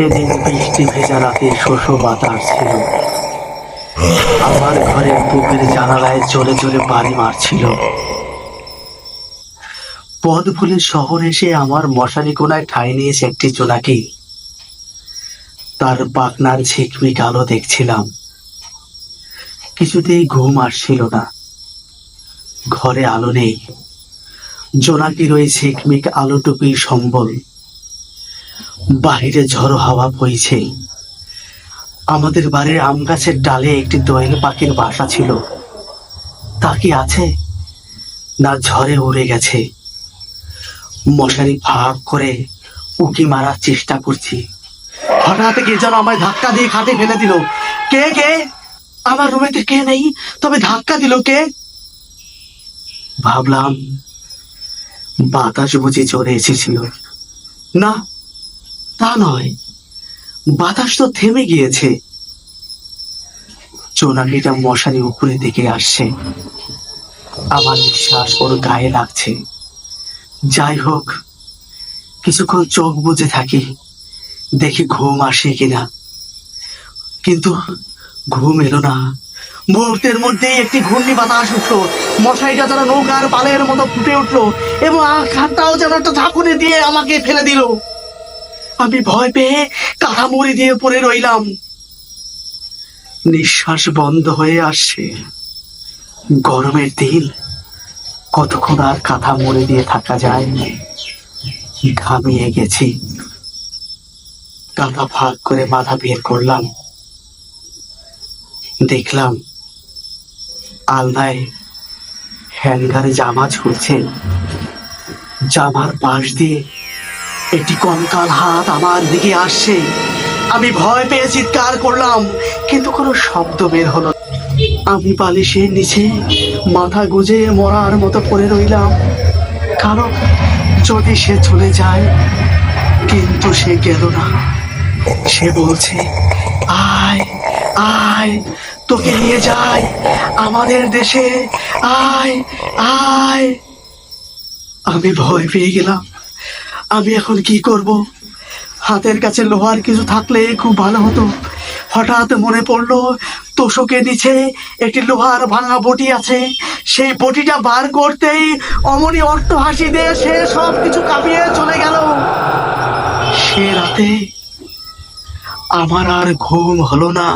সেদিন বৃষ্টি ভেজা রাতে শোষো বাতাস ছিল। আমার ঘরের বুকের জানালায় চলে চলে বাড়ি মারছিল। পদ ভুলে শহর এসে আমার মশারি কোনায় ঠাঁই নিয়েছে একটি জোনাকি। তার পাকনার ঝিকমিক আলো দেখছিলাম। কিছুতেই ঘুম আসছিল না। ঘরে আলো নেই। জোনাকির ওই ঝিকমিক আলোটুকুই সম্বল বাহিরে ঝড়ো হাওয়া বইছে আমাদের বাড়ির আম গাছের ডালে একটি দোয়েল পাখির বাসা ছিল। তা কি আছে? না ঝড়ে উড়ে গেছে। মশারি ভাগ করে উকি মারার চেষ্টা করছি। হঠাৎ কে যেন আমায় ধাক্কা দিয়ে খাটে ফেলে দিল। কে কে? আমার রুমেতে কে নেই? তবে ধাক্কা দিল কে? ভাবলাম বাতাস বুঝি চলে এসেছিল। না তা নয়, বাতাস তো থেমে গিয়েছে। চোনাকিটা মশারি উপরে দিকে আসছে। আমার নিঃশ্বাস ওর গায়ে লাগছে। যাই হোক, কিছুক্ষণ চোখ বুজে থাকি, দেখি ঘুম আসে কিনা। কিন্তু ঘুম এলো না। মুহূর্তের মধ্যেই একটি ঘূর্ণি বাতাস উঠল। মশাইটা যেন নৌকার পালের মতো ফুটে উঠল এবং আঘাতটাও যেন একটা ঝাঁকুনি দিয়ে আমাকে ফেলে দিল। আমি ভয় পেয়ে কাঁথা মুড়ি দিয়ে পড়ে রইলাম। নিঃশ্বাস বন্ধ হয়ে আসছে। গরমের দিন, কতক্ষণ আর কাঁথা মুড়ি দিয়ে থাকা যায় ঘামিয়ে গেছি। কাঁথা ভাগ করে মাথা বের করলাম। দেখলাম আলনায় হ্যাঙ্গারে জামা ঝুলছে। জামার পাশ দিয়ে একটি কঙ্কাল হাত আমার দিকে আসছে। আমি ভয় পেয়ে চিৎকার করলাম, কিন্তু কোনো শব্দ বের হলো। আমি বালিশের নিচে মাথা গুজে মরার মতো পড়ে রইলাম। কারণ যদি সে চলে যায়, কিন্তু সে গেল না। সে বলছে, আয় আয়, তোকে নিয়ে যাই আমাদের দেশে। আয় আয়। আমি ভয় পেয়ে গেলাম। আমি এখন কি করব? হাতের কাছে লোহার কিছু থাকলে খুব ভালো হতো। হঠাৎ মনে পড়ল, তোষকের নিচে একটি লোহার ভাঙা বটি আছে। সেই বটিটা বার করতেই অমনি অট্ট হাসি দিয়ে সে সব কিছু কাঁপিয়ে চলে গেল। সে রাতে আমার আর ঘুম হলো না।